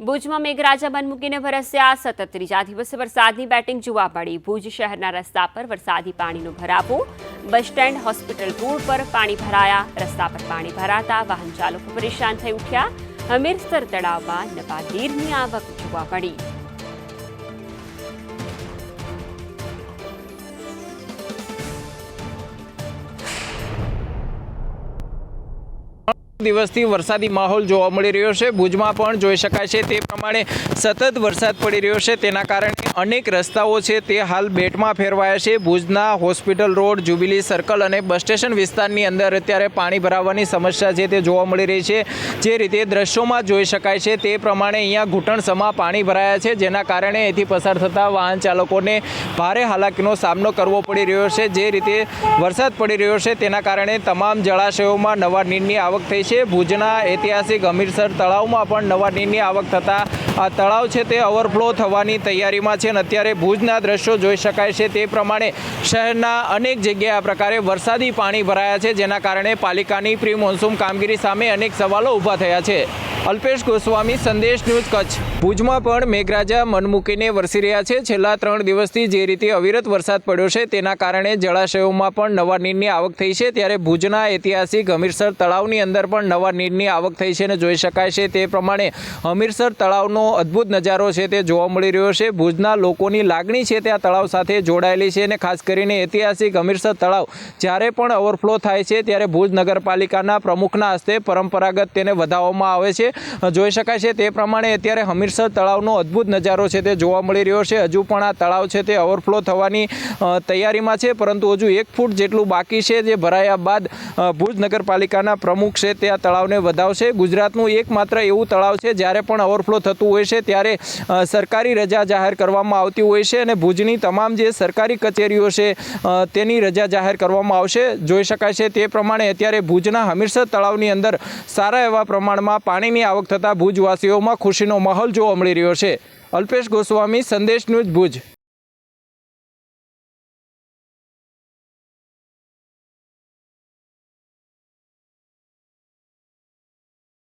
ભુજમાં મેઘરાજા બન મૂકીને વરસ્યા સતત ત્રીજા દિવસે વરસાદની બેટિંગ જોવા મળી. ભુજ શહેરના રસ્તા પર વરસાદી પાણીનો ભરાવો, બસ સ્ટેન્ડ, હોસ્પિટલ રોડ પર પાણી ભરાયા, રસ્તા પર પાણી ભરાતા વાહન ચાલકો પરેશાન થઈ ઉઠ્યા. હમીરસર તળાવમાં નવા નીરની આવક જોવા મળી. દિવસથી વરસાદી માહોલ જોવા મળી રહ્યો છે. ભુજમાં પણ જોઈ શકાય છે તે પ્રમાણે સતત વરસાદ પડી રહ્યો છે. તેના કારણે અનેક રસ્તાઓ છે તે હાલ બેટમાં ફેરવાયા છે. ભુજના હોસ્પિટલ રોડ જ્યુબિલી સર્કલ અને બસ સ્ટેશન વિસ્તારની અંદર અત્યારે પાણી ભરાવાની સમસ્યા છે તે જોવા મળી રહી છે. જે રીતે દ્રશ્યોમાં જોઈ શકાય છે તે પ્રમાણે અહીંયા ઘૂંટણસમાં પાણી ભરાયા છે, જેના કારણે અહીંથી પસાર થતા વાહન ચાલકોને ભારે હાલાકીનો સામનો કરવો પડી રહ્યો છે. જે રીતે વરસાદ પડી રહ્યો છે તેના કારણે તમામ જળાશયોમાં નવા નીરની આવક થઈ છે. ભુજના ઐતિહાસિક અમીરસર તળાવમાં પણ નવા નીરની આવક થતાં આ તળાવ છે તે ઓવરફ્લો થવાની તૈયારીમાં છે અને અત્યારે ભુજના દ્રશ્યો જોઈ શકાય છે. તે પ્રમાણે શહેરના અનેક જગ્યાએ આ પ્રકારે વરસાદી પાણી ભરાયા છે, જેના કારણે પાલિકાની પ્રી મોન્સૂન કામગીરી સામે અનેક સવાલો ઊભા થયા છે. અલ્પેશ ગોસ્વામી સંદેશ ન્યૂઝ કચ્છ. ભુજમાં પણ મેઘરાજા મન મૂકીને વરસી રહ્યા છે. છેલ્લા ત્રણ દિવસથી જે રીતે અવિરત વરસાદ પડ્યો છે તેના કારણે જળાશયોમાં પણ નવા નીરની આવક થઈ છે. ત્યારે ભુજના ઐતિહાસિક હમીરસર તળાવની અંદર પણ નવા નીરની આવક થઈ છે અને જોઈ શકાય છે તે પ્રમાણે હમીરસર તળાવનો અદ્ભુત નજારો છે તે જોવા મળી રહ્યો છે. ભુજના લોકોની લાગણી છે તે આ તળાવ સાથે જોડાયેલી છે અને ખાસ કરીને ઐતિહાસિક હમીરસર તળાવ જ્યારે પણ ઓવરફ્લો થાય છે ત્યારે ભુજ નગરપાલિકાના પ્રમુખના હસ્તે પરંપરાગત તેને વધાવવામાં આવે છે. જોઈ શકાય છે. તે પ્રમાણે અત્યારે હમીરસર તળાવનો અદ્ભુત નજારો છે તે જોવા મળી રહ્યો છે. હજુ પણ આ તળાવ છે તે ઓવરફ્લો થવાની તૈયારીમાં છે, પરંતુ હજુ એક ફૂટ જેટલું બાકી છે જે ભરાયા બાદ ભુજ નગરપાલિકાના પ્રમુખ છે તે આ તળાવને વધાવશે. ગુજરાતનું એકમાત્ર એવું તળાવ છે જ્યારે પણ ઓવરફ્લો થતું હોય છે ત્યારે સરકારી રજા જાહેર કરવામાં આવતી હોય છે અને ભુજની તમામ જે સરકારી કચેરીઓ છે તેની રજા જાહેર કરવામાં આવશે. જોઈ શકાય છે તે પ્રમાણે અત્યારે ભુજના હમીરસર તળાવની અંદર સારા એવા પ્રમાણમાં પાણીની આવક થતાં ભુજવાસીઓમાં ખુશીનો માહોલ જોવા મળી રહ્યો છે. અલ્પેશ ગોસ્વામી સંદેશ ન્યૂઝ ભુજ.